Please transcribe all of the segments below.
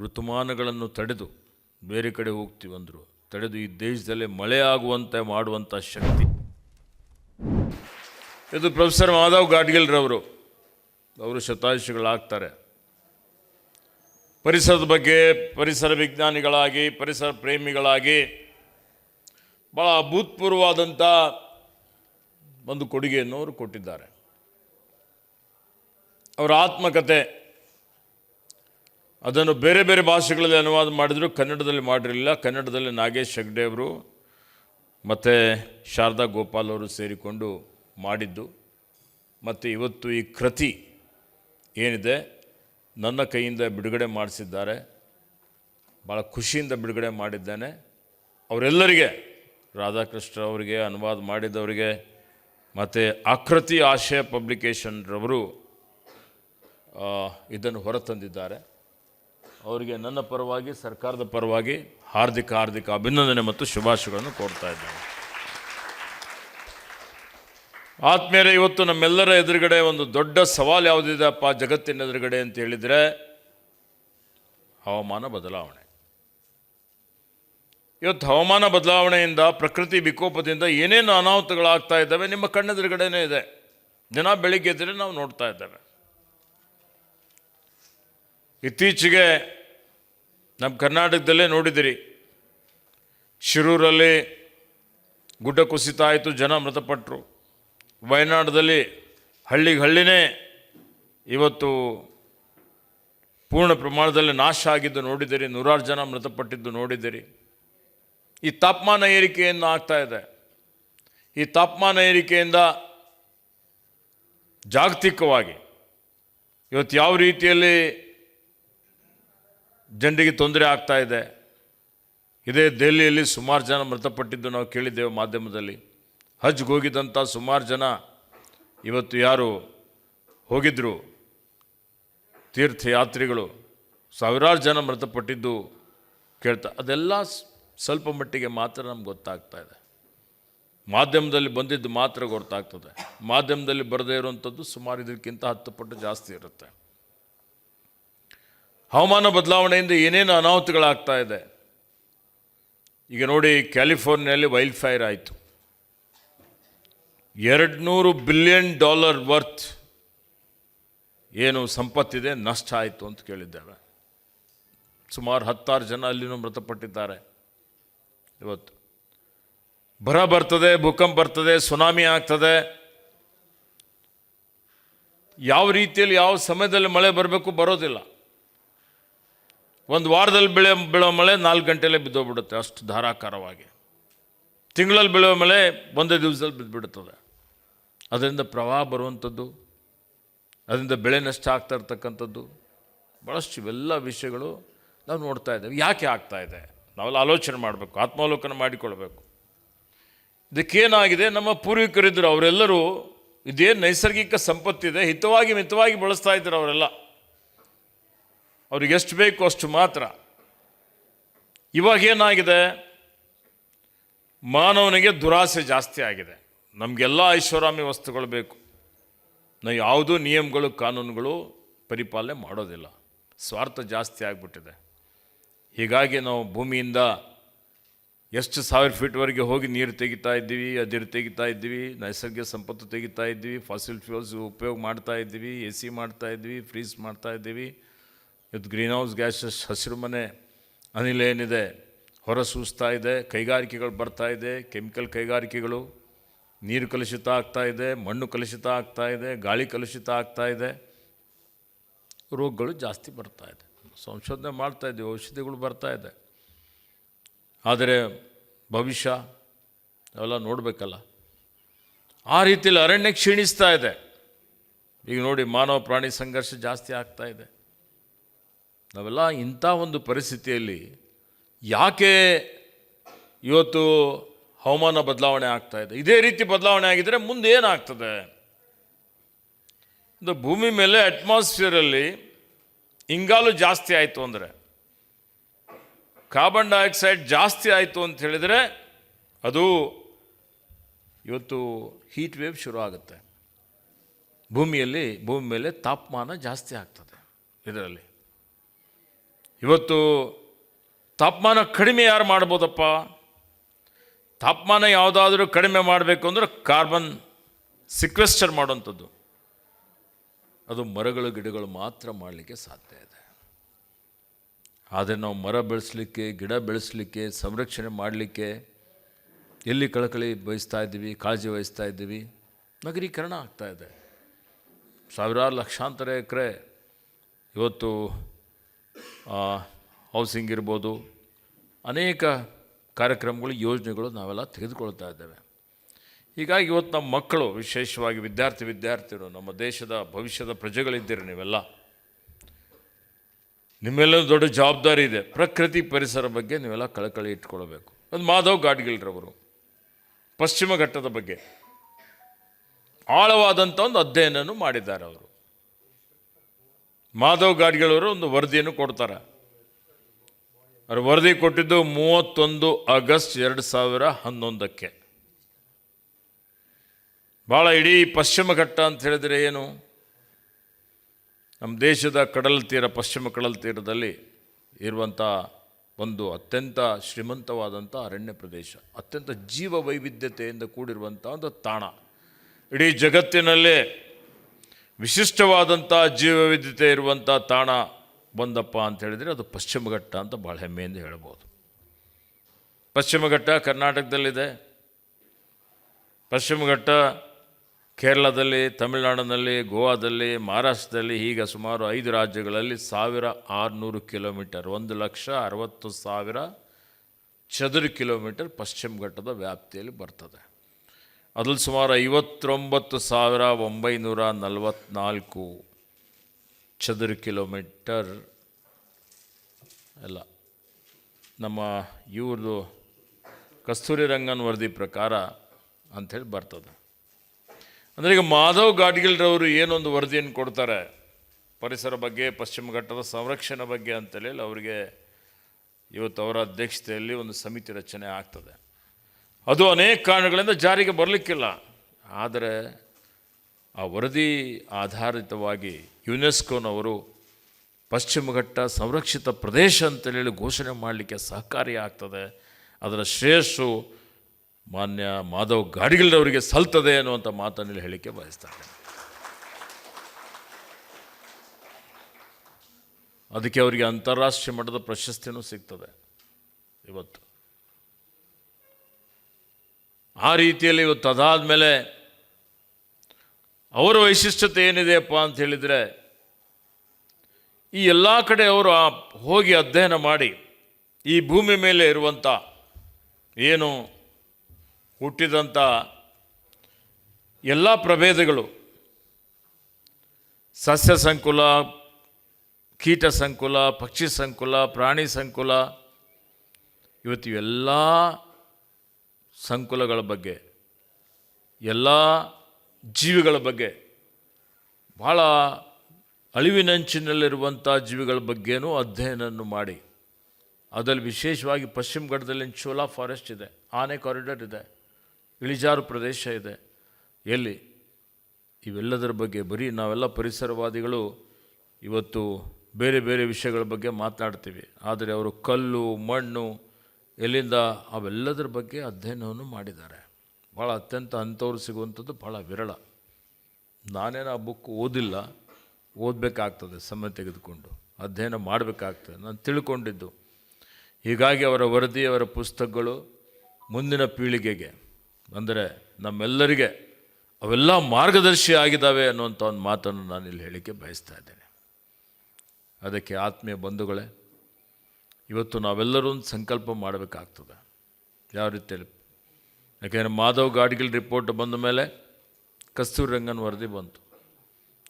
ಋತುಮಾನಗಳನ್ನು ತಡೆದು ಬೇರೆ ಕಡೆ ಹೋಗ್ತೀವಂದರು ತಡೆದು ಈ ದೇಶದಲ್ಲೇ ಮಳೆ ಆಗುವಂತೆ ಮಾಡುವಂಥ ಶಕ್ತಿ. ಇದು ಪ್ರೊಫೆಸರ್ ಮಾಧವ್ ಗಾಡ್ಗಿಲ್ರವರು. ಅವರು ಶತಾಯುಷಿಗಳಾಗ್ತಾರೆ ಪರಿಸರದ ಬಗ್ಗೆ ಪರಿಸರ ವಿಜ್ಞಾನಿಗಳಾಗಿ, ಪರಿಸರ ಪ್ರೇಮಿಗಳಾಗಿ ಭಾಳ ಅಭೂತಪೂರ್ವವಾದಂಥ ಒಂದು ಕೊಡುಗೆಯನ್ನು ಅವರು ಕೊಟ್ಟಿದ್ದಾರೆ. ಅವರ ಆತ್ಮಕತೆ ಅದನ್ನು ಬೇರೆ ಬೇರೆ ಭಾಷೆಗಳಲ್ಲಿ ಅನುವಾದ ಮಾಡಿದ್ರು ಕನ್ನಡದಲ್ಲಿ ಮಾಡಿರಲಿಲ್ಲ. ಕನ್ನಡದಲ್ಲಿ ನಾಗೇಶ್ ಹೆಗ್ಡೆ ಅವರು ಮತ್ತು ಶಾರದಾ ಗೋಪಾಲ್ ಅವರು ಸೇರಿಕೊಂಡು ಮಾಡಿದ್ದು. ಮತ್ತು ಇವತ್ತು ಈ ಕೃತಿ ಏನಿದೆ, ನನ್ನ ಕೈಯಿಂದ ಬಿಡುಗಡೆ ಮಾಡಿಸಿದ್ದಾರೆ. ಭಾಳ ಖುಷಿಯಿಂದ ಬಿಡುಗಡೆ ಮಾಡಿದ್ದೇನೆ. ಅವರೆಲ್ಲರಿಗೆ, ರಾಧಾಕೃಷ್ಣ ಅವರಿಗೆ, ಅನುವಾದ ಮಾಡಿದವರಿಗೆ, ಮತ್ತು ಆಕೃತಿ ಆಶಯ ಪಬ್ಲಿಕೇಶನ್ರವರು ಇದನ್ನು ಹೊರತಂದಿದ್ದಾರೆ. ಅವರಿಗೆ ನನ್ನ ಪರವಾಗಿ, ಸರ್ಕಾರದ ಪರವಾಗಿ ಹಾರ್ದಿಕ ಹಾರ್ದಿಕ ಅಭಿನಂದನೆ ಮತ್ತು ಶುಭಾಶಯಗಳನ್ನು ಕೊಡ್ತಾ ಇದ್ದೇನೆ. ಆತ್ಮೇಲೆ ಇವತ್ತು ನಮ್ಮೆಲ್ಲರ ಎದುರುಗಡೆ ಒಂದು ದೊಡ್ಡ ಸವಾಲು ಯಾವುದಿದೆಪ್ಪ ಜಗತ್ತಿನ ಎದುರುಗಡೆ ಅಂತ ಹೇಳಿದರೆ, ಹವಾಮಾನ ಬದಲಾವಣೆ. ಇವತ್ತು ಹವಾಮಾನ ಬದಲಾವಣೆಯಿಂದ, ಪ್ರಕೃತಿ ವಿಕೋಪದಿಂದ ಏನೇನು ಅನಾಹುತಗಳಾಗ್ತಾ ಇದ್ದಾವೆ, ನಿಮ್ಮ ಕಣ್ಣೆದುರುಗಡೆನೇ ಇದೆ. ದಿನ ಬೆಳಿಗ್ಗೆ ಎದ್ದರೆ ನಾವು ನೋಡ್ತಾ ಇದ್ದೇವೆ. ಇತ್ತೀಚೆಗೆ ನಮ್ಮ ಕರ್ನಾಟಕದಲ್ಲೇ ನೋಡಿದಿರಿ. ಶಿರೂರಲ್ಲಿ ಗುಡ್ಡ ಕುಸಿತ ಆಯಿತು ಜನ ಮೃತಪಟ್ಟರು ವಯನಾಡದಲ್ಲಿ ಹಳ್ಳಿಗೆ ಹಳ್ಳಿನೇ ಇವತ್ತು ಪೂರ್ಣ ಪ್ರಮಾಣದಲ್ಲಿ ನಾಶ ಆಗಿದ್ದು ನೋಡಿದಿರಿ, ನೂರಾರು ಜನ ಮೃತಪಟ್ಟಿದ್ದು ನೋಡಿದಿರಿ. ಈ ತಾಪಮಾನ ಏರಿಕೆಯನ್ನು ಆಗ್ತಾ ಇದೆ. ಈ ತಾಪಮಾನ ಏರಿಕೆಯಿಂದ ಜಾಗತಿಕವಾಗಿ ಇವತ್ತು ಯಾವ ರೀತಿಯಲ್ಲಿ ಜನರಿಗೆ ತೊಂದರೆ ಆಗ್ತಾ ಇದೆ. ಇದೇ ದೆಹಲಿಯಲ್ಲಿ ಸುಮಾರು ಜನ ಮೃತಪಟ್ಟಿದ್ದು ನಾವು ಕೇಳಿದ್ದೇವೆ ಮಾಧ್ಯಮದಲ್ಲಿ. ಹಜ್ಗೆ ಹೋಗಿದ್ದಂಥ ಸುಮಾರು ಜನ ಇವತ್ತು ಯಾರು ಹೋಗಿದ್ದರು ತೀರ್ಥಯಾತ್ರಿಗಳು ಸಾವಿರಾರು ಜನ ಮೃತಪಟ್ಟಿದ್ದು ಕೇಳ್ತಾ, ಅದೆಲ್ಲ ಸ್ವಲ್ಪ ಮಟ್ಟಿಗೆ ಮಾತ್ರ ನಮ್ಗೆ ಗೊತ್ತಾಗ್ತಾ ಇದೆ. ಮಾಧ್ಯಮದಲ್ಲಿ ಬಂದಿದ್ದು ಮಾತ್ರ ಗೊತ್ತಾಗ್ತದೆ. ಮಾಧ್ಯಮದಲ್ಲಿ ಬರದೇ ಇರುವಂಥದ್ದು ಸುಮಾರು ಇದಕ್ಕಿಂತ ಹತ್ತು ಪಟ್ಟು ಜಾಸ್ತಿ ಇರುತ್ತೆ. ಹವಾಮಾನ ಬದಲಾವಣೆಯಿಂದ ಏನೇನು ಅನಾಹುತಗಳಾಗ್ತಾ ಇದೆ? ಈಗ ನೋಡಿ, ಕ್ಯಾಲಿಫೋರ್ನಿಯಲ್ಲಿ ವೈಲ್ಡ್ ಫೈರ್ ಆಯಿತು. ಎರಡು ನೂರು ಬಿಲಿಯನ್ ಡಾಲರ್ ವರ್ತ್ ಏನು ಸಂಪತ್ತಿದೆ, ನಷ್ಟ ಆಯಿತು ಅಂತ ಕೇಳಿದ್ದೇವೆ. ಸುಮಾರು ಹತ್ತಾರು ಜನ ಅಲ್ಲಿನೂ ಮೃತಪಟ್ಟಿದ್ದಾರೆ. ಇವತ್ತು ಬರ ಬರ್ತದೆ, ಭೂಕಂಪ ಬರ್ತದೆ, ಸುನಾಮಿ ಆಗ್ತದೆ. ಯಾವ ರೀತಿಯಲ್ಲಿ ಯಾವ ಸಮಯದಲ್ಲಿ ಮಳೆ ಬರಬೇಕು ಬರೋದಿಲ್ಲ. ಒಂದು ವಾರದಲ್ಲಿ ಬೆಳೆ, ಬೀಳೋ ಮಳೆ ನಾಲ್ಕು ಗಂಟೆಯಲ್ಲೇ ಬಿದ್ದೋಗ್ಬಿಡುತ್ತೆ, ಅಷ್ಟು ಧಾರಾಕಾರವಾಗಿ. ತಿಂಗಳಲ್ಲಿ ಬೆಳೆಯೋ ಮಳೆ ಒಂದೇ ದಿವಸದಲ್ಲಿ ಬಿದ್ದುಬಿಡುತ್ತದೆ ಅದರಿಂದ ಪ್ರವಾಹ ಬರುವಂಥದ್ದು, ಅದರಿಂದ ಬೆಳೆ ನಷ್ಟ ಆಗ್ತಾ ಇರ್ತಕ್ಕಂಥದ್ದು ಭಾಳಷ್ಟು ಇವೆಲ್ಲ ವಿಷಯಗಳು ನಾವು ನೋಡ್ತಾ ಇದ್ದೇವೆ. ಯಾಕೆ ಆಗ್ತಾ ಇದೆ? ನಾವೆಲ್ಲ ಆಲೋಚನೆ ಮಾಡಬೇಕು, ಆತ್ಮಾವಲೋಕನ ಮಾಡಿಕೊಳ್ಬೇಕು. ಇದಕ್ಕೇನಾಗಿದೆ? ನಮ್ಮ ಪೂರ್ವಿಕರಿದ್ದರು, ಅವರೆಲ್ಲರೂ ಇದೇನು ನೈಸರ್ಗಿಕ ಸಂಪತ್ತಿದೆ, ಹಿತವಾಗಿ ಮಿತವಾಗಿ ಬಳಸ್ತಾ ಇದ್ದರು ಅವರೆಲ್ಲ. ಅವ್ರಿಗೆ ಎಷ್ಟು ಬೇಕು ಅಷ್ಟು ಮಾತ್ರ. ಇವಾಗ ಏನಾಗಿದೆ? ಮಾನವನಿಗೆ ದುರಾಸೆ ಜಾಸ್ತಿ ಆಗಿದೆ. ನಮಗೆಲ್ಲ ಐಷಾರಾಮಿ ವಸ್ತುಗಳು ಬೇಕು. ನಾ ಯಾವುದೂ ನಿಯಮಗಳು, ಕಾನೂನುಗಳು ಪರಿಪಾಲನೆ ಮಾಡೋದಿಲ್ಲ. ಸ್ವಾರ್ಥ ಜಾಸ್ತಿ ಆಗಿಬಿಟ್ಟಿದೆ. ಹೀಗಾಗಿ ನಾವು ಭೂಮಿಯಿಂದ ಎಷ್ಟು ಸಾವಿರ ಫೀಟ್ವರೆಗೆ ಹೋಗಿ ನೀರು ತೆಗಿತಾ ಇದ್ದೀವಿ, ಅದಿರು ತೆಗಿತಾ ಇದ್ದೀವಿ, ನೈಸರ್ಗಿಕ ಸಂಪತ್ತು ತೆಗಿತಾ ಇದ್ದೀವಿ, ಫಾಸಿಲ್ ಫ್ಯೂಲ್ಸ್ ಉಪಯೋಗ ಮಾಡ್ತಾ ಇದ್ದೀವಿ, ಎ ಸಿ ಮಾಡ್ತಾ ಇದ್ದೀವಿ, ಫ್ರೀಜ್ ಮಾಡ್ತಾ ಇದ್ದೀವಿ. ಇವತ್ತು ಗ್ರೀನ್ ಹೌಸ್ ಗ್ಯಾಸಸ್ ಹಸಿರು ಮನೆ ಅನಿಲ ಏನಿದೆ, ಹೊರ ಸೂಸ್ತಾ ಇದೆ, ಕೈಗಾರಿಕೆಗಳು ಬರ್ತಾ ಇದೆ, ಕೆಮಿಕಲ್ ಕೈಗಾರಿಕೆಗಳು, ನೀರು ಕಲುಷಿತ ಆಗ್ತಾ ಇದೆ, ಮಣ್ಣು ಕಲುಷಿತ ಆಗ್ತಾ ಇದೆ, ಗಾಳಿ ಕಲುಷಿತ ಆಗ್ತಾ ಇದೆ. ರೋಗಗಳು ಜಾಸ್ತಿ ಬರ್ತಾ ಇದೆ. ಸಂಶೋಧನೆ ಮಾಡ್ತಾ ಇದ್ದೀವಿ, ಔಷಧಿಗಳು ಬರ್ತಾ ಇದೆ. ಆದರೆ ಭವಿಷ್ಯ ಅವೆಲ್ಲ ನೋಡಬೇಕಲ್ಲ. ಆ ರೀತಿಯಲ್ಲಿ ಅರಣ್ಯ ಕ್ಷೀಣಿಸ್ತಾ ಇದೆ. ಈಗ ನೋಡಿ ಮಾನವ ಪ್ರಾಣಿ ಸಂಘರ್ಷ ಜಾಸ್ತಿ ಆಗ್ತಾ ಇದೆ. ನಾವೆಲ್ಲ ಇಂಥ ಒಂದು ಪರಿಸ್ಥಿತಿಯಲ್ಲಿ ಯಾಕೆ ಇವತ್ತು ಹವಾಮಾನ ಬದಲಾವಣೆ ಆಗ್ತಾ ಇದೆ? ಇದೇ ರೀತಿ ಬದಲಾವಣೆ ಆಗಿದ್ದರೆ ಮುಂದೆ ಏನಾಗ್ತದೆ? ಇದು ಭೂಮಿ ಮೇಲೆ ಅಟ್ಮಾಸ್ಫಿಯರಲ್ಲಿ ಇಂಗಾಲು ಜಾಸ್ತಿ ಆಯಿತು ಅಂದರೆ ಕಾರ್ಬನ್ ಡೈಆಕ್ಸೈಡ್ ಜಾಸ್ತಿ ಆಯಿತು ಅಂತ ಹೇಳಿದರೆ ಅದು ಇವತ್ತು ಹೀಟ್ ವೇವ್ ಶುರು ಆಗುತ್ತೆ. ಭೂಮಿಯಲ್ಲಿ, ಭೂಮಿ ಮೇಲೆ ತಾಪಮಾನ ಜಾಸ್ತಿ ಆಗ್ತದೆ ಇದರಲ್ಲಿ. ಇವತ್ತು ತಾಪಮಾನ ಕಡಿಮೆ ಯಾರು ಮಾಡ್ಬೋದಪ್ಪ? ತಾಪಮಾನ ಯಾವುದಾದ್ರೂ ಕಡಿಮೆ ಮಾಡಬೇಕು ಅಂದ್ರೆ ಕಾರ್ಬನ್ ಸಿಕ್ವೆಸ್ಟರ್ ಮಾಡುವಂಥದ್ದು. ಅದು ಮರಗಳು, ಗಿಡಗಳು ಮಾತ್ರ ಮಾಡಲಿಕ್ಕೆ ಸಾಧ್ಯ ಇದೆ. ಆದರೆ ನಾವು ಮರ ಬೆಳೆಸಲಿಕ್ಕೆ, ಗಿಡ ಬೆಳೆಸಲಿಕ್ಕೆ, ಸಂರಕ್ಷಣೆ ಮಾಡಲಿಕ್ಕೆ ಎಲ್ಲಿ ಕಳಕಳಿ ಬಯಸ್ತಾ ಇದ್ದೀವಿ, ಕಾಳಜಿ ವಹಿಸ್ತಾ ಇದ್ದೀವಿ, ನಗರೀಕರಣ ಇದೆ. ಸಾವಿರಾರು ಲಕ್ಷಾಂತರ ಎಕರೆ ಇವತ್ತು ಹೌಸಿಂಗ್ ಇರ್ಬೋದು, ಅನೇಕ ಕಾರ್ಯಕ್ರಮಗಳು, ಯೋಜನೆಗಳು ನಾವೆಲ್ಲ ತೆಗೆದುಕೊಳ್ತಾ ಇದ್ದೇವೆ. ಹೀಗಾಗಿ ಇವತ್ತು ನಮ್ಮ ಮಕ್ಕಳು, ವಿಶೇಷವಾಗಿ ವಿದ್ಯಾರ್ಥಿ ವಿದ್ಯಾರ್ಥಿಗಳು, ನಮ್ಮ ದೇಶದ ಭವಿಷ್ಯದ ಪ್ರಜೆಗಳಿದ್ದೀರಿ ನೀವೆಲ್ಲ. ನಿಮ್ಮೆಲ್ಲ ದೊಡ್ಡ ಜವಾಬ್ದಾರಿ ಇದೆ. ಪ್ರಕೃತಿ ಪರಿಸರ ಬಗ್ಗೆ ನೀವೆಲ್ಲ ಕಳಕಳಿ ಇಟ್ಕೊಳ್ಬೇಕು. ಒಂದು ಮಾಧವ್ ಗಾಡ್ಗಿಲ್ರವರು, ಪಶ್ಚಿಮ ಘಟ್ಟದ ಬಗ್ಗೆ, ಆಳವಾದಂಥ ಒಂದು ಅಧ್ಯಯನವನ್ನು ಮಾಡಿದ್ದಾರೆ ಅವರು. ಮಾಧವ್ ಗಾಡ್ಗೆಳವರು ಒಂದು ವರದಿಯನ್ನು ಕೊಡ್ತಾರೆ. ಅವರು ವರದಿ ಕೊಟ್ಟಿದ್ದು ಮೂವತ್ತೊಂದು ಆಗಸ್ಟ್ ಎರಡು ಸಾವಿರ ಹನ್ನೊಂದಕ್ಕೆ. ಭಾಳ ಇಡೀ ಪಶ್ಚಿಮ ಘಟ್ಟ ಅಂತ ಹೇಳಿದರೆ ಏನು? ನಮ್ಮ ದೇಶದ ಕಡಲ ತೀರ, ಪಶ್ಚಿಮ ಕಡಲ ತೀರದಲ್ಲಿ ಇರುವಂಥ ಒಂದು ಅತ್ಯಂತ ಶ್ರೀಮಂತವಾದಂಥ ಅರಣ್ಯ ಪ್ರದೇಶ, ಅತ್ಯಂತ ಜೀವ ವೈವಿಧ್ಯತೆಯಿಂದ ಕೂಡಿರುವಂಥ ಒಂದು ತಾಣ. ಇಡೀ ಜಗತ್ತಿನಲ್ಲೇ ವಿಶಿಷ್ಟವಾದಂಥ ಜೀವವಿದ್ಯತೆ ಇರುವಂಥ ತಾಣ ಬಂದಪ್ಪ ಅಂತ ಹೇಳಿದರೆ ಅದು ಪಶ್ಚಿಮಘಟ್ಟ ಅಂತ ಭಾಳ ಹೆಮ್ಮೆಯಿಂದ ಹೇಳ್ಬೋದು. ಪಶ್ಚಿಮಘಟ್ಟ ಕರ್ನಾಟಕದಲ್ಲಿದೆ. ಪಶ್ಚಿಮಘಟ್ಟ ಕೇರಳದಲ್ಲಿ, ತಮಿಳುನಾಡಿನಲ್ಲಿ, ಗೋವಾದಲ್ಲಿ, ಮಹಾರಾಷ್ಟ್ರದಲ್ಲಿ ಹೀಗೆ ಸುಮಾರು ಐದು ರಾಜ್ಯಗಳಲ್ಲಿ ಸಾವಿರ ಆರುನೂರು ಕಿಲೋಮೀಟರ್, ಒಂದು ಲಕ್ಷ ಅರವತ್ತು ಸಾವಿರ ಚದುರ ಕಿಲೋಮೀಟರ್ ಪಶ್ಚಿಮ ಘಟ್ಟದ ವ್ಯಾಪ್ತಿಯಲ್ಲಿ ಬರ್ತದೆ. ಅದ್ರಲ್ಲಿ ಸುಮಾರು ಐವತ್ತೊಂಬತ್ತು ಸಾವಿರ ಒಂಬೈನೂರ ನಲವತ್ತ್ನಾಲ್ಕು ಚದುರ ಕಿಲೋಮೀಟರ್ ಎಲ್ಲ. ನಮ್ಮ ಇವ್ರದ್ದು ಕಸ್ತೂರಿ ರಂಗನ್ ವರದಿ ಪ್ರಕಾರ ಅಂಥೇಳಿ ಬರ್ತದೆ. ಅಂದರೆ ಈಗ ಮಾಧವ್ ಗಾಡ್ಗಿಲ್ರವರು ಏನೊಂದು ವರದಿಯನ್ನು ಕೊಡ್ತಾರೆ? ಪರಿಸರ ಬಗ್ಗೆ, ಪಶ್ಚಿಮ ಘಟ್ಟದ ಸಂರಕ್ಷಣೆ ಬಗ್ಗೆ ಅಂತೇಳಿ ಅವರಿಗೆ ಇವತ್ತು ಅವರ ಅಧ್ಯಕ್ಷತೆಯಲ್ಲಿ ಒಂದು ಸಮಿತಿ ರಚನೆ ಆಗ್ತದೆ. ಅದು ಅನೇಕ ಕಾರಣಗಳಿಂದ ಜಾರಿಗೆ ಬರಲಿಕ್ಕಿಲ್ಲ. ಆದರೆ ಆ ವರದಿ ಆಧಾರಿತವಾಗಿ ಯುನೆಸ್ಕೋನವರು ಪಶ್ಚಿಮ ಘಟ್ಟ ಸಂರಕ್ಷಿತ ಪ್ರದೇಶ ಅಂತೇಳಿ ಘೋಷಣೆ ಮಾಡಲಿಕ್ಕೆ ಸಹಕಾರಿಯಾಗ್ತದೆ ಅದರ ಶ್ರೇಯಸ್ಸು ಮಾನ್ಯ ಮಾಧವ್ ಗಾಡಿಗಳವರಿಗೆ ಸಲ್ತದೆ ಅನ್ನುವಂಥ ಮಾತನ್ನು ಹೇಳಿಕೆ ಬಯಸ್ತಾರೆ. ಅದಕ್ಕೆ ಅವರಿಗೆ ಅಂತಾರಾಷ್ಟ್ರೀಯ ಮಟ್ಟದ ಪ್ರಶಸ್ತಿಯೂ ಸಿಗ್ತದೆ. ಇವತ್ತು. ಆ ರೀತಿಯಲ್ಲಿ ಇವತ್ತು ಅದಾದ ಮೇಲೆ ಅವರ ವೈಶಿಷ್ಟ್ಯತೆ ಏನಿದೆಯಪ್ಪ ಅಂತ ಹೇಳಿದರೆ, ಈ ಎಲ್ಲ ಕಡೆ ಅವರು ಆ ಹೋಗಿ ಅಧ್ಯಯನ ಮಾಡಿ ಈ ಭೂಮಿ ಮೇಲೆ ಇರುವಂಥ ಏನು ಹುಟ್ಟಿದಂಥ ಎಲ್ಲ ಪ್ರಭೇದಗಳು, ಸಸ್ಯ ಸಂಕುಲ, ಕೀಟ ಸಂಕುಲ, ಪಕ್ಷಿ ಸಂಕುಲ, ಪ್ರಾಣಿ ಸಂಕುಲ, ಇವತ್ತು ಇವೆಲ್ಲ ಸಂಕುಲಗಳ ಬಗ್ಗೆ, ಎಲ್ಲ ಜೀವಿಗಳ ಬಗ್ಗೆ ಭಾಳ ಅಳಿವಿನಂಚಿನಲ್ಲಿರುವಂಥ ಜೀವಿಗಳ ಬಗ್ಗೆನೂ ಅಧ್ಯಯನವನ್ನು ಮಾಡಿ. ಅದರಲ್ಲಿ ವಿಶೇಷವಾಗಿ ಪಶ್ಚಿಮ ಘಟ್ಟದಲ್ಲಿ ಚೋಲಾ ಫಾರೆಸ್ಟ್ ಇದೆ, ಆನೆ ಕಾರಿಡಾರ್ ಇದೆ, ಇಳಿಜಾರು ಪ್ರದೇಶ ಇದೆ. ಎಲ್ಲಿ? ಇವೆಲ್ಲದರ ಬಗ್ಗೆ ಬರೀ ನಾವೆಲ್ಲ ಪರಿಸರವಾದಿಗಳು ಇವತ್ತು ಬೇರೆ ಬೇರೆ ವಿಷಯಗಳ ಬಗ್ಗೆ ಮಾತನಾಡ್ತೀವಿ. ಆದರೆ ಅವರು ಕಲ್ಲು, ಮಣ್ಣು ಎಲ್ಲಿಂದ ಅವೆಲ್ಲದರ ಬಗ್ಗೆ ಅಧ್ಯಯನವನ್ನು ಮಾಡಿದ್ದಾರೆ. ಭಾಳ ಅತ್ಯಂತ ಅಂಥವ್ರು ಸಿಗುವಂಥದ್ದು ಭಾಳ ವಿರಳ. ನಾನೇನು ಆ ಬುಕ್ ಓದಿಲ್ಲ, ಓದಬೇಕಾಗ್ತದೆ ಸಮಯ ತೆಗೆದುಕೊಂಡು. ಅಧ್ಯಯನ ಮಾಡಬೇಕಾಗ್ತದೆ. ನಾನು ತಿಳ್ಕೊಂಡಿದ್ದು. ಹೀಗಾಗಿ ಅವರ ವರದಿ, ಅವರ ಪುಸ್ತಕಗಳು ಮುಂದಿನ ಪೀಳಿಗೆಗೆ, ಅಂದರೆ ನಮ್ಮೆಲ್ಲರಿಗೆ ಅವೆಲ್ಲ ಮಾರ್ಗದರ್ಶಿ ಆಗಿದ್ದಾವೆ ಅನ್ನುವಂಥ ಒಂದು ಮಾತನ್ನು ನಾನು ಇಲ್ಲಿ ಹೇಳಿಕೆ ಬಯಸ್ತಾ ಇದ್ದೇನೆ. ಅದಕ್ಕೆ ಆತ್ಮೀಯ ಬಂಧುಗಳೇ ಇವತ್ತು ನಾವೆಲ್ಲರೂ ಒಂದು ಸಂಕಲ್ಪ ಮಾಡಬೇಕಾಗ್ತದೆ. ಯಾವ ರೀತಿಯಲ್ಲಿ? ಯಾಕೆಂದರೆ ಮಾಧವ್ ಗಾಡ್ಗಿಲ್ ರಿಪೋರ್ಟ್ ಬಂದ ಮೇಲೆ ಕಸ್ತೂರಿ ರಂಗನ್ ವರದಿ ಬಂತು.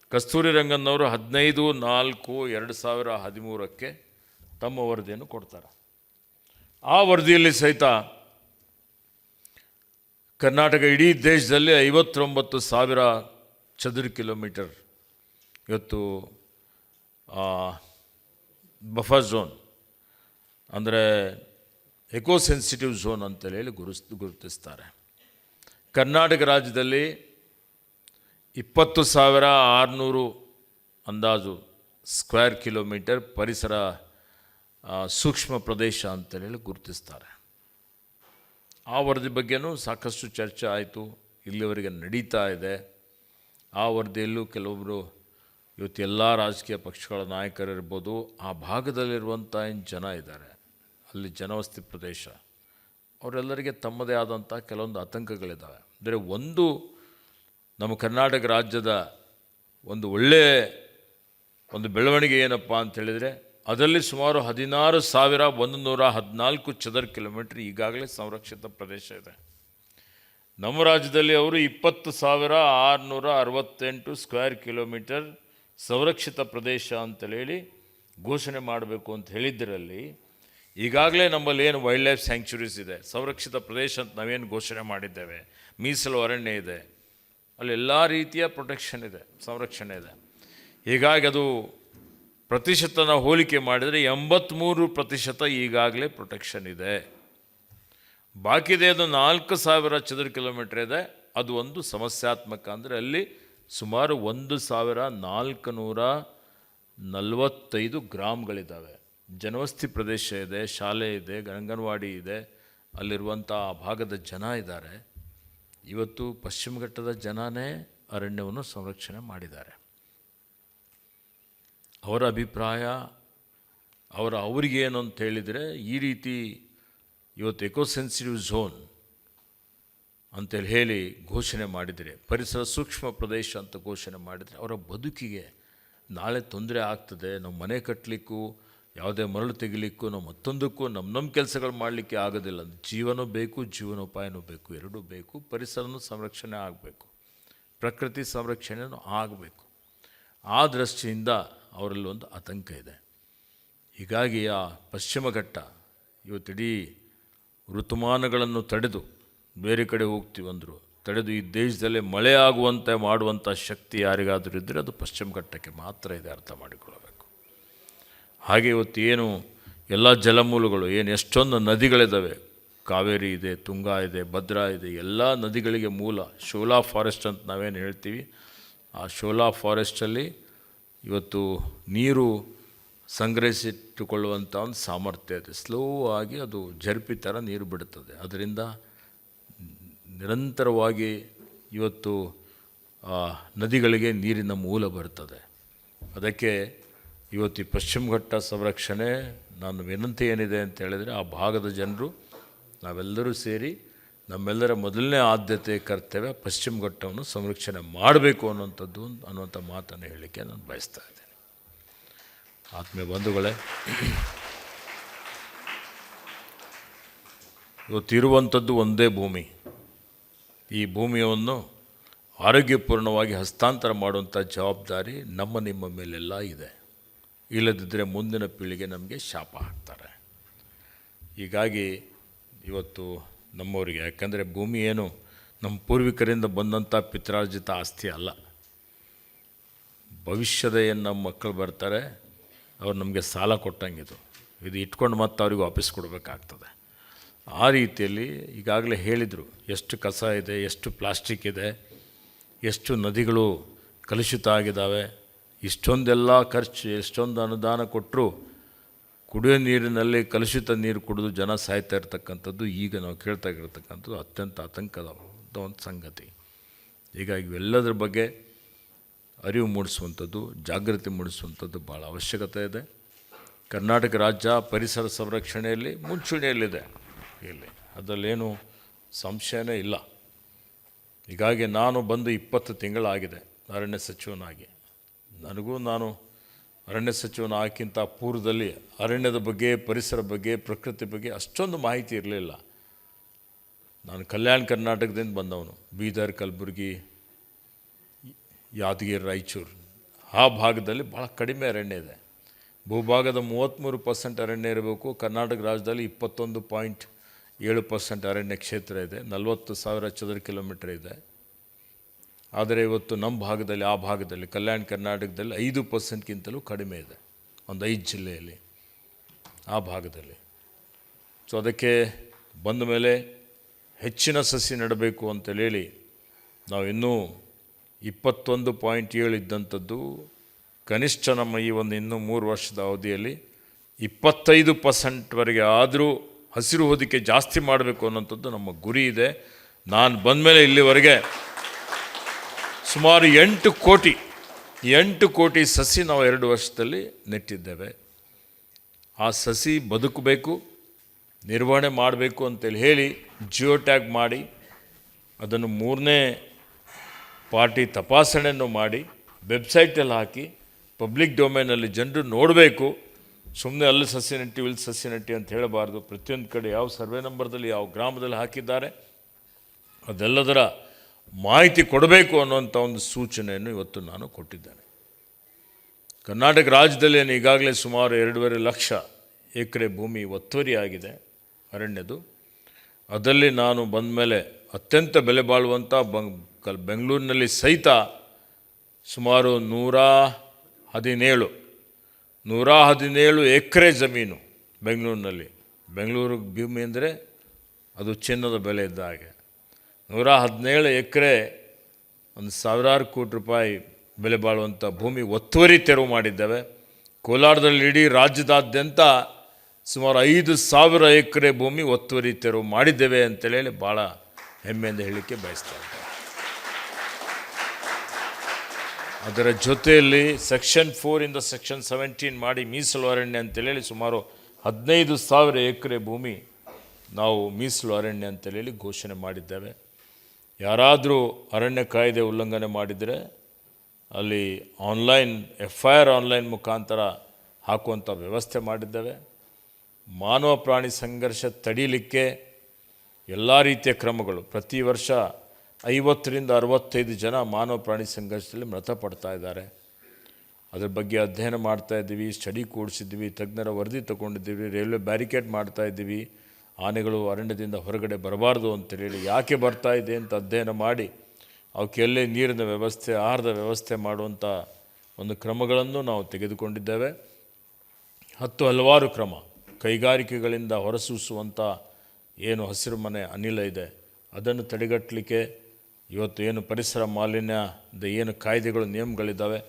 ಕಸ್ತೂರಿ ರಂಗನ್ನವರು ಹದಿನೈದು, ನಾಲ್ಕು, ಎರಡು ಸಾವಿರ ಹದಿಮೂರಕ್ಕೆ ತಮ್ಮ ವರದಿಯನ್ನು ಕೊಡ್ತಾರೆ. ಆ ವರದಿಯಲ್ಲಿ ಸಹಿತ ಕರ್ನಾಟಕ ಇಡೀ ದೇಶದಲ್ಲಿ ಐವತ್ತೊಂಬತ್ತು ಸಾವಿರ ಚದುರ ಕಿಲೋಮೀಟರ್ ಇವತ್ತು ಬಫರ್ ಝೋನ್ ಅಂದರೆ ಎಕೋ ಸೆನ್ಸಿಟಿವ್ ಝೋನ್ ಅಂತೇಳಿ ಹೇಳಿ ಗುರುಸ್, ಗುರುತಿಸ್ತಾರೆ. ಕರ್ನಾಟಕ ರಾಜ್ಯದಲ್ಲಿ ಇಪ್ಪತ್ತು ಸಾವಿರ ಆರುನೂರು ಅಂದಾಜು ಸ್ಕ್ವೇರ್ ಕಿಲೋಮೀಟರ್ ಪರಿಸರ ಸೂಕ್ಷ್ಮ ಪ್ರದೇಶ ಅಂತೇಳಿ ಗುರುತಿಸ್ತಾರೆ. ಆ ವರದಿ ಬಗ್ಗೆನೂ ಸಾಕಷ್ಟು ಚರ್ಚೆ ಆಯಿತು, ಇಲ್ಲಿವರೆಗೆ ನಡೀತಾ ಇದೆ. ಆ ವರದಿಯಲ್ಲೂ ಕೆಲವೊಬ್ಬರು ಇವತ್ತು ಎಲ್ಲ ರಾಜಕೀಯ ಪಕ್ಷಗಳ ನಾಯಕರಿರ್ಬೋದು, ಆ ಭಾಗದಲ್ಲಿರುವಂಥ ಏನು ಜನ ಇದ್ದಾರೆ. ಅಲ್ಲಿ ಜನವಸತಿ ಪ್ರದೇಶ. ಅವರೆಲ್ಲರಿಗೆ ತಮ್ಮದೇ ಆದಂಥ ಕೆಲವೊಂದು ಆತಂಕಗಳಿದ್ದಾವೆ. ಅಂದರೆ ಒಂದು ನಮ್ಮ ಕರ್ನಾಟಕ ರಾಜ್ಯದ ಒಂದು ಒಳ್ಳೆಯ ಒಂದು ಬೆಳವಣಿಗೆ ಏನಪ್ಪ ಅಂತೇಳಿದರೆ ಅದರಲ್ಲಿ ಸುಮಾರು ಹದಿನಾರು ಸಾವಿರ ಒಂದು ನೂರ ಹದಿನಾಲ್ಕು ಚದರ ಕಿಲೋಮೀಟ್ರ್ ಈಗಾಗಲೇ ಸಂರಕ್ಷಿತ ಪ್ರದೇಶ ಇದೆ. ನಮ್ಮ ರಾಜ್ಯದಲ್ಲಿ ಅವರು ಇಪ್ಪತ್ತು ಸಾವಿರ ಆರುನೂರ ಅರವತ್ತೆಂಟು ಸ್ಕ್ವೇರ್ ಕಿಲೋಮೀಟರ್ ಸಂರಕ್ಷಿತ ಪ್ರದೇಶ ಅಂತೇಳಿ ಹೇಳಿ ಘೋಷಣೆ ಮಾಡಬೇಕು ಅಂತ ಹೇಳಿದ್ದರಲ್ಲಿ ಈಗಾಗಲೇ ನಮ್ಮಲ್ಲಿ ಏನು ವೈಲ್ಡ್ ಲೈಫ್ ಸ್ಯಾಂಕ್ಚುರೀಸ್ ಇದೆ, ಸಂರಕ್ಷಿತ ಪ್ರದೇಶ ಅಂತ ನಾವೇನು ಘೋಷಣೆ ಮಾಡಿದ್ದೇವೆ, ಮೀಸಲು ಅರಣ್ಯ ಇದೆ, ಅಲ್ಲಿ ಎಲ್ಲ ರೀತಿಯ ಪ್ರೊಟೆಕ್ಷನ್ ಇದೆ, ಸಂರಕ್ಷಣೆ ಇದೆ. ಹೀಗಾಗಿ ಅದು ಪ್ರತಿಶತನ ಹೋಲಿಕೆ ಮಾಡಿದರೆ ಎಂಬತ್ತ್ಮೂರು ಪ್ರತಿಶತ ಈಗಾಗಲೇ ಪ್ರೊಟೆಕ್ಷನ್ ಇದೆ. ಬಾಕಿದೆ ಅದು ನಾಲ್ಕು ಸಾವಿರ ಚದುರ ಕಿಲೋಮೀಟ್ರ್ ಇದೆ, ಅದು ಒಂದು ಸಮಸ್ಯಾತ್ಮಕ ಅಂದರೆ ಅಲ್ಲಿ ಸುಮಾರು ಒಂದು ಸಾವಿರ ನಾಲ್ಕು ನೂರ ನಲವತ್ತೈದು ಗ್ರಾಮ್ಗಳಿದ್ದಾವೆ. ಜನವಸತಿ ಪ್ರದೇಶ ಇದೆ, ಶಾಲೆ ಇದೆ, ಅಂಗನವಾಡಿ ಇದೆ ಅಲ್ಲಿರುವಂಥ ಆ ಭಾಗದ ಜನ ಇದ್ದಾರೆ. ಇವತ್ತು ಪಶ್ಚಿಮ ಘಟ್ಟದ ಜನನೇ ಅರಣ್ಯವನ್ನು ಸಂರಕ್ಷಣೆ ಮಾಡಿದ್ದಾರೆ. ಅವರ ಅಭಿಪ್ರಾಯ, ಅವರ ಅವ್ರಿಗೇನು ಅಂತ ಹೇಳಿದರೆ, ಈ ರೀತಿ ಇವತ್ತು ಎಕೋಸೆನ್ಸಿಟಿವ್ ಝೋನ್ ಅಂತೇಳಿ ಹೇಳಿ ಘೋಷಣೆ ಮಾಡಿದರೆ, ಪರಿಸರ ಸೂಕ್ಷ್ಮ ಪ್ರದೇಶ ಅಂತ ಘೋಷಣೆ ಮಾಡಿದರೆ, ಅವರ ಬದುಕಿಗೆ ನಾಳೆ ತೊಂದರೆ ಆಗ್ತದೆ, ನಾವು ಮನೆ ಕಟ್ಟಲಿಕ್ಕೂ ಯಾವುದೇ ಮರಳು ತೆಗಿಲಿಕ್ಕೂ ನಾವು ಮತ್ತೊಂದಕ್ಕೂ, ನಮ್ಮ ನಮ್ಮ ಕೆಲಸಗಳು ಮಾಡಲಿಕ್ಕೆ ಆಗೋದಿಲ್ಲ. ಜೀವನೂ ಬೇಕು, ಜೀವನೋಪಾಯನೂ ಬೇಕು, ಎರಡೂ ಬೇಕು. ಪರಿಸರನೂ ಸಂರಕ್ಷಣೆ ಆಗಬೇಕು. ಪ್ರಕೃತಿ ಸಂರಕ್ಷಣೆಯೂ ಆಗಬೇಕು. ಆ ದೃಷ್ಟಿಯಿಂದ ಅವರಲ್ಲಿ ಒಂದು ಆತಂಕ ಇದೆ. ಹೀಗಾಗಿ ಆ ಪಶ್ಚಿಮ ಘಟ್ಟ ಇವತ್ತಿಡೀ ಋತುಮಾನಗಳನ್ನು ತಡೆದು, ಬೇರೆ ಕಡೆ ಹೋಗ್ತೀವಂದರು ತಡೆದು ಈ ದೇಶದಲ್ಲೇ ಮಳೆ ಆಗುವಂತೆ ಮಾಡುವಂಥ ಶಕ್ತಿ ಯಾರಿಗಾದರೂ ಇದ್ದರೆ ಅದು ಪಶ್ಚಿಮ ಘಟ್ಟಕ್ಕೆ ಮಾತ್ರ ಇದೆ ಅರ್ಥ ಮಾಡಿಕೊಳ್ಳಬೇಕು ಹಾಗೆ ಇವತ್ತು ಏನು ಎಲ್ಲ ಜಲಮೂಲಗಳು, ಏನು ಎಷ್ಟೊಂದು ನದಿಗಳಿದ್ದಾವೆ ಕಾವೇರಿ ಇದೆ, ತುಂಗಾ ಇದೆ, ಭದ್ರಾ ಇದೆ, ಎಲ್ಲ ನದಿಗಳಿಗೆ ಮೂಲ, ಶೋಲಾ ಫಾರೆಸ್ಟ್ ಅಂತ ನಾವೇನು ಹೇಳ್ತೀವಿ. ಆ ಶೋಲಾ ಫಾರೆಸ್ಟಲ್ಲಿ ಇವತ್ತು ನೀರು ಸಂಗ್ರಹಿಸಿಟ್ಟುಕೊಳ್ಳುವಂಥ ಒಂದು ಸಾಮರ್ಥ್ಯ ಇದೆ. ಸ್ಲೋ ಆಗಿ ಅದು ಜರ್ಪಿ ಥರ ನೀರು ಬಿಡುತ್ತದೆ ಅದರಿಂದ ನಿರಂತರವಾಗಿ ಇವತ್ತು ನದಿಗಳಿಗೆ ನೀರಿನ ಮೂಲ ಬರ್ತದೆ. ಅದಕ್ಕೆ ಇವತ್ತು ಪಶ್ಚಿಮ ಘಟ್ಟ ಸಂರಕ್ಷಣೆ ನಾನು ವಿನಂತಿ ಏನಿದೆ ಅಂತ ಹೇಳಿದರೆ ಆ ಭಾಗದ ಜನರು, ನಾವೆಲ್ಲರೂ ಸೇರಿ ನಮ್ಮೆಲ್ಲರ ಮೊದಲನೇ ಆದ್ಯತೆ ಕರ್ತವ್ಯ ಪಶ್ಚಿಮ ಘಟ್ಟವನ್ನು ಸಂರಕ್ಷಣೆ ಮಾಡಬೇಕು ಅನ್ನುವಂಥದ್ದು ಅನ್ನುವಂಥ ಮಾತನ್ನು ಹೇಳಲಿಕ್ಕೆ ನಾನು ಬಯಸ್ತಾ ಇದ್ದೇನೆ. ಆತ್ಮೀಯ ಬಂಧುಗಳೇ ಇವತ್ತಿರುವಂಥದ್ದು ಒಂದೇ ಭೂಮಿ. ಈ ಭೂಮಿಯನ್ನು ಆರೋಗ್ಯಪೂರ್ಣವಾಗಿ ಹಸ್ತಾಂತರ ಮಾಡುವಂಥ ಜವಾಬ್ದಾರಿ ನಮ್ಮ ನಿಮ್ಮ ಮೇಲೆಲ್ಲ ಇದೆ. ಇಲ್ಲದಿದ್ದರೆ ಮುಂದಿನ ಪೀಳಿಗೆ ನಮಗೆ ಶಾಪ ಹಾಕ್ತಾರೆ. ಹೀಗಾಗಿ ಇವತ್ತು ನಮ್ಮವರಿಗೆ, ಯಾಕಂದರೆ ಭೂಮಿ ಏನು ನಮ್ಮ ಪೂರ್ವಿಕರಿಂದ ಬಂದಂಥ ಪಿತ್ರಾರ್ಜಿತ ಆಸ್ತಿ ಅಲ್ಲ. ಭವಿಷ್ಯದ ಏನು ನಮ್ಮ ಮಕ್ಕಳು ಬರ್ತಾರೆ, ಅವ್ರು ನಮಗೆ ಸಾಲ ಕೊಟ್ಟಂಗಿದು. ಇದು ಇಟ್ಕೊಂಡು ಮತ್ತೆ ಅವ್ರಿಗೆ ವಾಪಸ್ ಕೊಡಬೇಕಾಗ್ತದೆ. ಆ ರೀತಿಯಲ್ಲಿ ಈಗಾಗಲೇ ಹೇಳಿದರು, ಎಷ್ಟು ಕಸ ಇದೆ, ಎಷ್ಟು ಪ್ಲಾಸ್ಟಿಕ್ ಇದೆ, ಎಷ್ಟು ನದಿಗಳು ಕಲುಷಿತ ಆಗಿದ್ದಾವೆ ಇಷ್ಟೊಂದೆಲ್ಲ ಖರ್ಚು, ಎಷ್ಟೊಂದು ಅನುದಾನ ಕೊಟ್ಟರು ಕುಡಿಯೋ ನೀರಿನಲ್ಲಿ ಕಲುಷಿತ ನೀರು ಕುಡಿದು ಜನ ಸಾಯ್ತಾ ಇರ್ತಕ್ಕಂಥದ್ದು ಈಗ ನಾವು ಕೇಳ್ತಾ ಇರತಕ್ಕಂಥದ್ದು ಅತ್ಯಂತ ಆತಂಕದ ಒಂದು ಸಂಗತಿ. ಹೀಗಾಗಿ ಇವೆಲ್ಲದರ ಬಗ್ಗೆ ಅರಿವು ಮೂಡಿಸುವಂಥದ್ದು, ಜಾಗೃತಿ ಮೂಡಿಸುವಂಥದ್ದು ಭಾಳ ಅವಶ್ಯಕತೆ ಇದೆ. ಕರ್ನಾಟಕ ರಾಜ್ಯ ಪರಿಸರ ಸಂರಕ್ಷಣೆಯಲ್ಲಿ ಮುಂಚೂಣಿಯಲ್ಲಿದೆ. ಇಲ್ಲಿ ಅದರಲ್ಲೇನು ಸಂಶಯನೇ ಇಲ್ಲ. ಹೀಗಾಗಿ ನಾನು ಬಂದು ಇಪ್ಪತ್ತು ತಿಂಗಳಾಗಿದೆ ಅರಣ್ಯ ಸಚಿವನಾಗಿ. ನನಗೂ ನಾನು ಅರಣ್ಯ ಸಚಿವನ ಆಕಿಂತ ಪೂರ್ವದಲ್ಲಿ ಅರಣ್ಯದ ಬಗ್ಗೆ, ಪರಿಸರ ಬಗ್ಗೆ, ಪ್ರಕೃತಿ ಬಗ್ಗೆ ಅಷ್ಟೊಂದು ಮಾಹಿತಿ ಇರಲಿಲ್ಲ. ನಾನು ಕಲ್ಯಾಣ ಕರ್ನಾಟಕದಿಂದ ಬಂದವನು. ಬೀದರ್, ಕಲಬುರಗಿ, ಯಾದಗಿರಿ, ರಾಯಚೂರು. ಆ ಭಾಗದಲ್ಲಿ ಭಾಳ ಕಡಿಮೆ ಅರಣ್ಯ ಇದೆ. ಭೂಭಾಗದ ಮೂವತ್ತ್ಮೂರು ಪರ್ಸೆಂಟ್ ಅರಣ್ಯ ಇರಬೇಕು. ಕರ್ನಾಟಕ ರಾಜ್ಯದಲ್ಲಿ ಇಪ್ಪತ್ತೊಂದು ಪಾಯಿಂಟ್ ಏಳು ಪರ್ಸೆಂಟ್ ಅರಣ್ಯ ಕ್ಷೇತ್ರ ಇದೆ. ನಲವತ್ತು ಸಾವಿರ ಚದರ ಕಿಲೋಮೀಟರ್ ಇದೆ. ಆದರೆ ಇವತ್ತು ನಮ್ಮ ಭಾಗದಲ್ಲಿ, ಆ ಭಾಗದಲ್ಲಿ, ಕಲ್ಯಾಣ ಕರ್ನಾಟಕದಲ್ಲಿ ಐದು ಪರ್ಸೆಂಟ್ಗಿಂತಲೂ ಕಡಿಮೆ ಇದೆ. ಒಂದು ಐದು ಜಿಲ್ಲೆಯಲ್ಲಿ, ಆ ಭಾಗದಲ್ಲಿ. ಸೊ ಅದಕ್ಕೆ ಬಂದ ಮೇಲೆ ಹೆಚ್ಚಿನ ಸಸಿ ನೆಡಬೇಕು ಅಂತೇಳಿ ನಾವು ಇನ್ನೂ ಇಪ್ಪತ್ತೊಂದು ಪಾಯಿಂಟ್ ಏಳು ಇದ್ದಂಥದ್ದು, ಕನಿಷ್ಠ ನಮ್ಮ ಈ ಒಂದು ಇನ್ನೂ ಮೂರು ವರ್ಷದ ಅವಧಿಯಲ್ಲಿ ಇಪ್ಪತ್ತೈದು ಪರ್ಸೆಂಟ್ವರೆಗೆ ಆದರೂ ಹಸಿರು ಹೊದಿಕೆ ಜಾಸ್ತಿ ಮಾಡಬೇಕು ಅನ್ನೋಂಥದ್ದು ನಮ್ಮ ಗುರಿ ಇದೆ. ನಾನು ಬಂದ ಮೇಲೆ ಇಲ್ಲಿವರೆಗೆ ಸುಮಾರು ಎಂಟು ಕೋಟಿ ಎಂಟು ಕೋಟಿ ಸಸಿ ನಾವು ಎರಡು ವರ್ಷದಲ್ಲಿ ನೆಟ್ಟಿದ್ದೇವೆ. ಆ ಸಸಿ ಬದುಕಬೇಕು, ನಿರ್ವಹಣೆ ಮಾಡಬೇಕು ಅಂತೇಳಿ ಹೇಳಿ ಜಿಯೋ ಟ್ಯಾಗ್ ಮಾಡಿ, ಅದನ್ನು ಮೂರನೇ ಪಾರ್ಟಿ ತಪಾಸಣೆಯನ್ನು ಮಾಡಿ ವೆಬ್ಸೈಟಲ್ಲಿ ಹಾಕಿ ಪಬ್ಲಿಕ್ ಡೊಮೇನಲ್ಲಿ ಜನರು ನೋಡಬೇಕು ಸುಮ್ಮನೆ ಅಲ್ಲಿ ಸಸಿ ನೆಟ್ಟಿ, ಇಲ್ಲಿ ಸಸಿ ನೆಟ್ಟಿ ಅಂತ ಹೇಳಬಾರ್ದು. ಪ್ರತಿಯೊಂದು ಕಡೆ ಯಾವ ಸರ್ವೆ ನಂಬರ್ದಲ್ಲಿ, ಯಾವ ಗ್ರಾಮದಲ್ಲಿ ಹಾಕಿದ್ದಾರೆ, ಅದೆಲ್ಲದರ ಮಾಹಿತಿ ಕೊಡಬೇಕು ಅನ್ನುವಂಥ ಒಂದು ಸೂಚನೆಯನ್ನು ಇವತ್ತು ನಾನು ಕೊಟ್ಟಿದ್ದೇನೆ. ಕರ್ನಾಟಕ ರಾಜ್ಯದಲ್ಲಿ ಈಗಾಗಲೇ ಸುಮಾರು ಎರಡೂವರೆ ಲಕ್ಷ ಎಕರೆ ಭೂಮಿ ಒತ್ತುವರಿಯಾಗಿದೆ ಅರಣ್ಯದು ಅದರಲ್ಲಿ ನಾನು ಬಂದ ಮೇಲೆ ಅತ್ಯಂತ ಬೆಲೆ ಬಾಳುವಂಥ ಬಂಗ್ ಬೆಂಗಳೂರಿನಲ್ಲಿ ಸಹಿತ ಸುಮಾರು ನೂರ ಹದಿನೇಳು ನೂರ ಹದಿನೇಳು ಎಕರೆ ಜಮೀನು ಬೆಂಗಳೂರಿನಲ್ಲಿ. ಬೆಂಗಳೂರು ಭೂಮಿ ಅಂದರೆ ಅದು ಚಿನ್ನದ ಬೆಲೆ ಇದ್ದ ಹಾಗೆ. ನೂರ ಹದಿನೇಳು ಎಕರೆ ಒಂದು ಸಾವಿರಾರು ಕೋಟಿ ರೂಪಾಯಿ ಬೆಲೆ ಬಾಳುವಂಥ ಭೂಮಿ ಒತ್ತುವರಿ ತೆರವು ಮಾಡಿದ್ದೇವೆ. ಕೋಲಾರದಲ್ಲಿ ಇಡೀ ರಾಜ್ಯದಾದ್ಯಂತ ಸುಮಾರು ಐದು ಸಾವಿರ ಎಕರೆ ಭೂಮಿ ಒತ್ತುವರಿ ತೆರವು ಮಾಡಿದ್ದೇವೆ ಅಂತೇಳಿ ಭಾಳ ಹೆಮ್ಮೆಯಿಂದ ಹೇಳಲಿಕ್ಕೆ ಬಯಸ್ತಾ ಇದ್ದೇವೆ ಅದರ ಜೊತೆಯಲ್ಲಿ ಸೆಕ್ಷನ್ ಫೋರಿಂದ ಸೆಕ್ಷನ್ ಸೆವೆಂಟೀನ್ ಮಾಡಿ ಮೀಸಲು ಅರಣ್ಯ ಅಂತೇಳಿ ಸುಮಾರು ಹದಿನೈದು ಸಾವಿರ ಎಕರೆ ಭೂಮಿ ನಾವು ಮೀಸಲು ಅರಣ್ಯ ಅಂತೇಳಿ ಘೋಷಣೆ ಮಾಡಿದ್ದೇವೆ. ಯಾರಾದರೂ ಅರಣ್ಯ ಕಾಯ್ದೆ ಉಲ್ಲಂಘನೆ ಮಾಡಿದರೆ ಅಲ್ಲಿ online F I R online ಮುಖಾಂತರ ಹಾಕುವಂಥ ವ್ಯವಸ್ಥೆ ಮಾಡಿದ್ದೇವೆ. ಮಾನವ ಪ್ರಾಣಿ ಸಂಘರ್ಷ ತಡೀಲಿಕ್ಕೆ ಎಲ್ಲ ರೀತಿಯ ಕ್ರಮಗಳು. ಪ್ರತಿ ವರ್ಷ ಐವತ್ತರಿಂದ ಅರವತ್ತೈದು ಜನ ಮಾನವ ಪ್ರಾಣಿ ಸಂಘರ್ಷದಲ್ಲಿ ಮೃತಪಡ್ತಾ ಇದ್ದಾರೆ. ಅದ್ರ ಬಗ್ಗೆ ಅಧ್ಯಯನ ಮಾಡ್ತಾ ಇದ್ದೀವಿ, ಸ್ಟಡಿ ಕೂಡಿಸಿದ್ವಿ ತಜ್ಞರ ವರದಿ ತಗೊಂಡಿದ್ದೀವಿ, ರೈಲ್ವೆ ಬ್ಯಾರಿಕೇಡ್ ಮಾಡ್ತಾ ಇದ್ದೀವಿ. ಆನೆಗಳು ಅರಣ್ಯದಿಂದ ಹೊರಗಡೆ ಬರಬಾರ್ದು ಅಂತೇಳಿ ಯಾಕೆ ಬರ್ತಾ ಇದೆ ಅಂತ ಅಧ್ಯಯನ ಮಾಡಿ ಅವಕ್ಕೆಲ್ಲೇ ನೀರಿನ ವ್ಯವಸ್ಥೆ, ಆಹಾರದ ವ್ಯವಸ್ಥೆ ಮಾಡುವಂಥ ಒಂದು ಕ್ರಮಗಳನ್ನು ನಾವು ತೆಗೆದುಕೊಂಡಿದ್ದೇವೆ. ಹತ್ತು ಹಲವಾರು ಕ್ರಮ. ಕೈಗಾರಿಕೆಗಳಿಂದ ಹೊರಸೂಸುವಂಥ ಏನು ಹಸಿರು ಮನೆ ಅನಿಲ ಇದೆ, ಅದನ್ನು ತಡೆಗಟ್ಟಲಿಕ್ಕೆ ಇವತ್ತು ಏನು ಪರಿಸರ ಮಾಲಿನ್ಯದ ಏನು ಕಾಯ್ದೆಗಳು, ನಿಯಮಗಳಿದ್ದಾವೆ,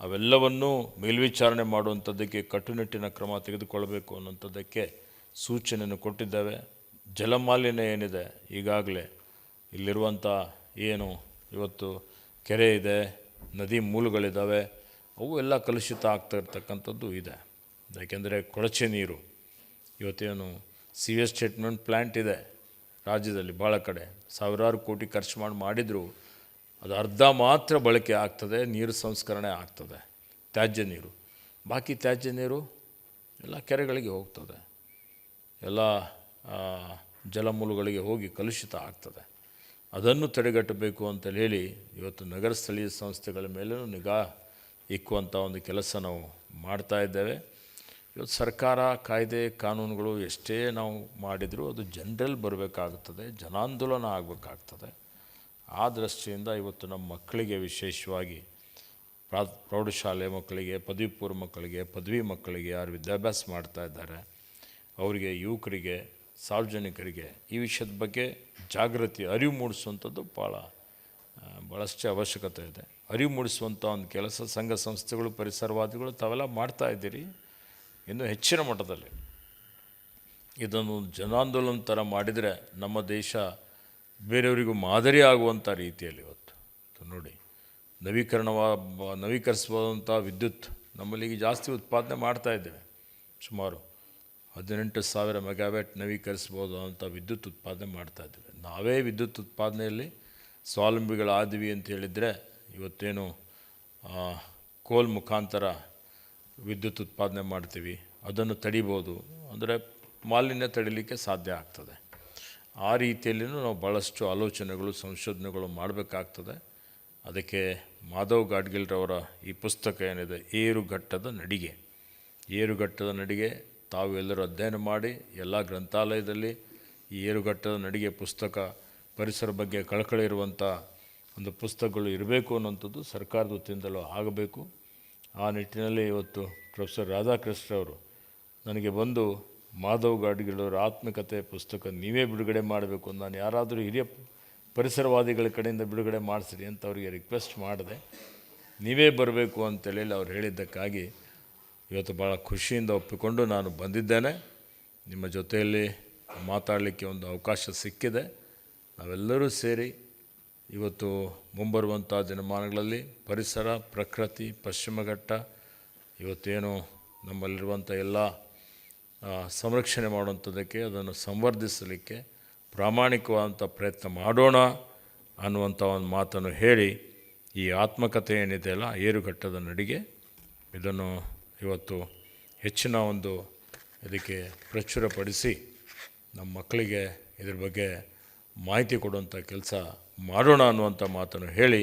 ಅವೆಲ್ಲವನ್ನೂ ಮೇಲ್ವಿಚಾರಣೆ ಮಾಡುವಂಥದ್ದಕ್ಕೆ ಕಟ್ಟುನಿಟ್ಟಿನ ಕ್ರಮ ತೆಗೆದುಕೊಳ್ಳಬೇಕು ಅನ್ನೋಂಥದ್ದಕ್ಕೆ ಸೂಚನೆಯನ್ನು ಕೊಟ್ಟಿದ್ದೇವೆ. ಜಲಮಾಲಿನ್ಯ ಏನಿದೆ? ಈಗಾಗಲೇ ಇಲ್ಲಿರುವಂಥ ಏನು ಇವತ್ತು ಕೆರೆ ಇದೆ, ನದಿ ಮೂಲಗಳಿದ್ದಾವೆ, ಅವು ಎಲ್ಲ ಕಲುಷಿತ ಆಗ್ತಾ ಇರ್ತಕ್ಕಂಥದ್ದು ಇದೆ. ಯಾಕೆಂದರೆ ಕೊಳಚೆ ನೀರು. ಇವತ್ತೇನು ಸಿವಿಯಸ್ ಟ್ರೀಟ್ಮೆಂಟ್ ಪ್ಲ್ಯಾಂಟ್ ಇದೆ ರಾಜ್ಯದಲ್ಲಿ ಭಾಳ ಕಡೆ. ಸಾವಿರಾರು ಕೋಟಿ ಖರ್ಚು ಮಾಡಿ, ಮಾಡಿದರೂ. ಅದು ಅರ್ಧ ಮಾತ್ರ ಬಳಕೆ ಆಗ್ತದೆ, ನೀರು ಸಂಸ್ಕರಣೆ ಆಗ್ತದೆ. ತ್ಯಾಜ್ಯ ನೀರು. ಬಾಕಿ ತ್ಯಾಜ್ಯ ನೀರು ಎಲ್ಲ ಕೆರೆಗಳಿಗೆ ಹೋಗ್ತದೆ. ಎಲ್ಲ ಜಲಮೂಲಗಳಿಗೆ ಹೋಗಿ ಕಲುಷಿತ ಆಗ್ತದೆ. ಅದನ್ನು ತಡೆಗಟ್ಟಬೇಕು ಅಂತೇಳಿ ಹೇಳಿ ಇವತ್ತು ನಗರ ಸ್ಥಳೀಯ ಸಂಸ್ಥೆಗಳ ಮೇಲೂ ನಿಗಾ ಇಕ್ಕುವಂಥ ಒಂದು ಕೆಲಸ ನಾವು ಮಾಡ್ತಾ ಇದ್ದೇವೆ. ಇವತ್ತು ಸರ್ಕಾರ ಕಾಯ್ದೆ ಕಾನೂನುಗಳು ಎಷ್ಟೇ ನಾವು ಮಾಡಿದರೂ ಅದು ಜನರಲ್ ಬರಬೇಕಾಗುತ್ತದೆ ಜನಾಂದೋಲನ ಆಗಬೇಕಾಗ್ತದೆ. ಆ ದೃಷ್ಟಿಯಿಂದ ಇವತ್ತು ನಮ್ಮ ಮಕ್ಕಳಿಗೆ ವಿಶೇಷವಾಗಿ ಪ್ರಾ ಪ್ರೌಢಶಾಲೆ ಮಕ್ಕಳಿಗೆ, ಪದವಿ ಪೂರ್ವ ಮಕ್ಕಳಿಗೆ, ಪದವಿ ಮಕ್ಕಳಿಗೆ ಯಾರು ವಿದ್ಯಾಭ್ಯಾಸ ಮಾಡ್ತಾ ಇದ್ದಾರೆ ಅವರಿಗೆ, ಯುವಕರಿಗೆ, ಸಾರ್ವಜನಿಕರಿಗೆ ಈ ವಿಷಯದ ಬಗ್ಗೆ ಜಾಗೃತಿ, ಅರಿವು ಮೂಡಿಸುವಂಥದ್ದು ಭಾಳ ಭಾಳಷ್ಟು ಅವಶ್ಯಕತೆ ಇದೆ. ಅರಿವು ಮೂಡಿಸುವಂಥ ಒಂದು ಕೆಲಸ ಸಂಘ ಸಂಸ್ಥೆಗಳು, ಪರಿಸರವಾದಿಗಳು ತಾವೆಲ್ಲ ಮಾಡ್ತಾ ಇದ್ದೀರಿ ಇನ್ನೂ ಹೆಚ್ಚಿನ ಮಟ್ಟದಲ್ಲಿ. ಇದನ್ನು ಜನಾಂದೋಲನ ಥರ ಮಾಡಿದರೆ ನಮ್ಮ ದೇಶ ಬೇರೆಯವರಿಗೂ ಮಾದರಿ ಆಗುವಂಥ ರೀತಿಯಲ್ಲಿ ಇವತ್ತು. ನೋಡಿ, ನವೀಕರಣವ, ನವೀಕರಿಸುವಂಥ ವಿದ್ಯುತ್ ನಮ್ಮಲ್ಲಿ ಈಗ ಜಾಸ್ತಿ ಉತ್ಪಾದನೆ ಮಾಡ್ತಾ ಇದ್ದೇವೆ. ಸುಮಾರು ಹದಿನೆಂಟು ಸಾವಿರ ಮೆಗಾವ್ಯಾಟ್ ನವೀಕರಿಸ್ಬೋದು ಅಂತ ವಿದ್ಯುತ್ ಉತ್ಪಾದನೆ ಮಾಡ್ತಾ ಇದ್ದೇವೆ. ನಾವೇ ವಿದ್ಯುತ್ ಉತ್ಪಾದನೆಯಲ್ಲಿ ಸ್ವಾವಲಂಬಿಗಳಾದ್ವಿ ಅಂತ ಹೇಳಿದರೆ ಇವತ್ತೇನು ಕೋಲ್ ಮುಖಾಂತರ ವಿದ್ಯುತ್ ಉತ್ಪಾದನೆ ಮಾಡ್ತೀವಿ, ಅದನ್ನು ತಡಿಬೋದು ಅಂದರೆ ಮಾಲಿನ್ಯ ತಡಿಲಿಕ್ಕೆ ಸಾಧ್ಯ ಆಗ್ತದೆ. ಆ ರೀತಿಯಲ್ಲಿಯೂ ನಾವು ಭಾಳಷ್ಟು ಆಲೋಚನೆಗಳು, ಸಂಶೋಧನೆಗಳು ಮಾಡಬೇಕಾಗ್ತದೆ. ಅದಕ್ಕೆ ಮಾಧವ್ ಗಾಡ್ಗಿಲ್ರವರ ಈ ಪುಸ್ತಕ ಏನಿದೆ, ಏರುಘಟ್ಟದ ನಡಿಗೆ. ಏರುಘಟ್ಟದ ನಡಿಗೆ ತಾವು ಎಲ್ಲರೂ ಅಧ್ಯಯನ ಮಾಡಿ ಎಲ್ಲ ಗ್ರಂಥಾಲಯದಲ್ಲಿ ಈ ಏರುಘಟ್ಟದ ನಡಿಗೆ ಪುಸ್ತಕ ಪರಿಸರ ಬಗ್ಗೆ ಕಳಕಳಿ ಇರುವಂಥ ಒಂದು ಪುಸ್ತಕಗಳು ಇರಬೇಕು ಅನ್ನೋಂಥದ್ದು ಸರ್ಕಾರದ ವತಿಯಿಂದಲೂ ಆಗಬೇಕು. ಆ ನಿಟ್ಟಿನಲ್ಲಿ ಇವತ್ತು ಪ್ರೊಫೆಸರ್ ರಾಧಾಕೃಷ್ಣ ಅವರು ನನಗೆ ಬಂದು ಮಾಧವ್ ಗಾಡ್ಗಿಳವರ ಆತ್ಮಕತೆ ಪುಸ್ತಕ ನೀವೇ ಬಿಡುಗಡೆ ಮಾಡಬೇಕು ನಾನು ಯಾರಾದರೂ ಹಿರಿಯ ಪರಿಸರವಾದಿಗಳ ಕಡೆಯಿಂದ ಬಿಡುಗಡೆ ಮಾಡಿಸಿರಿ ಅಂತ ಅವರಿಗೆ ರಿಕ್ವೆಸ್ಟ್ ಮಾಡಿದೆ. ನೀವೇ ಬರಬೇಕು ಅಂತೇಳಿ ಅವ್ರು ಹೇಳಿದ್ದಕ್ಕಾಗಿ ಇವತ್ತು ಭಾಳ ಖುಷಿಯಿಂದ ಒಪ್ಪಿಕೊಂಡು ನಾನು ಬಂದಿದ್ದೇನೆ. ನಿಮ್ಮ ಜೊತೆಯಲ್ಲಿ ಮಾತಾಡಲಿಕ್ಕೆ ಒಂದು ಅವಕಾಶ ಸಿಕ್ಕಿದೆ. ನಾವೆಲ್ಲರೂ ಸೇರಿ ಇವತ್ತು ಮುಂಬರುವಂಥ ದಿನಮಾನಗಳಲ್ಲಿ ಪರಿಸರ, ಪ್ರಕೃತಿ ಪಶ್ಚಿಮಘಟ್ಟ ಇವತ್ತೇನು ನಮ್ಮಲ್ಲಿರುವಂಥ ಎಲ್ಲ ಸಂರಕ್ಷಣೆ ಮಾಡುವಂಥದ್ದಕ್ಕೆ, ಅದನ್ನು ಸಂವರ್ಧಿಸಲಿಕ್ಕೆ ಪ್ರಾಮಾಣಿಕವಾದಂಥ ಪ್ರಯತ್ನ ಮಾಡೋಣ ಅನ್ನುವಂಥ ಒಂದು ಮಾತನ್ನು ಹೇಳಿ ಈ ಆತ್ಮಕಥೆ ಏನಿದೆಯಲ್ಲ, ಏರುಘಟ್ಟದ ನಡಿಗೆ, ಇದನ್ನು ಇವತ್ತು ಹೆಚ್ಚಿನ ಒಂದು ಇದಕ್ಕೆ ಪ್ರಚುರಪಡಿಸಿ ನಮ್ಮ ಮಕ್ಕಳಿಗೆ ಇದ್ರ ಬಗ್ಗೆ ಮಾಹಿತಿ ಕೊಡುವಂಥ ಕೆಲಸ ಮಾಡೋಣ ಅನ್ನುವಂಥ ಮಾತನ್ನು ಹೇಳಿ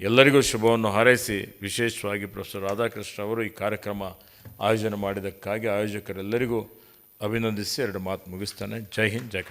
ಎಲ್ಲರಿಗೂ ಶುಭವನ್ನು ಹಾರೈಸಿ ವಿಶೇಷವಾಗಿ ಪ್ರೊಫೆಸರ್ ರಾಧಾಕೃಷ್ಣ ಅವರು ಈ ಕಾರ್ಯಕ್ರಮ ಆಯೋಜನೆ ಮಾಡಿದ್ದಕ್ಕಾಗಿ ಆಯೋಜಕರೆಲ್ಲರಿಗೂ ಅಭಿನಂದಿಸಿ ಎರಡು ಮಾತು ಮುಗಿಸ್ತಾನೆ. ಜೈ ಹಿಂದ್, ಜೈ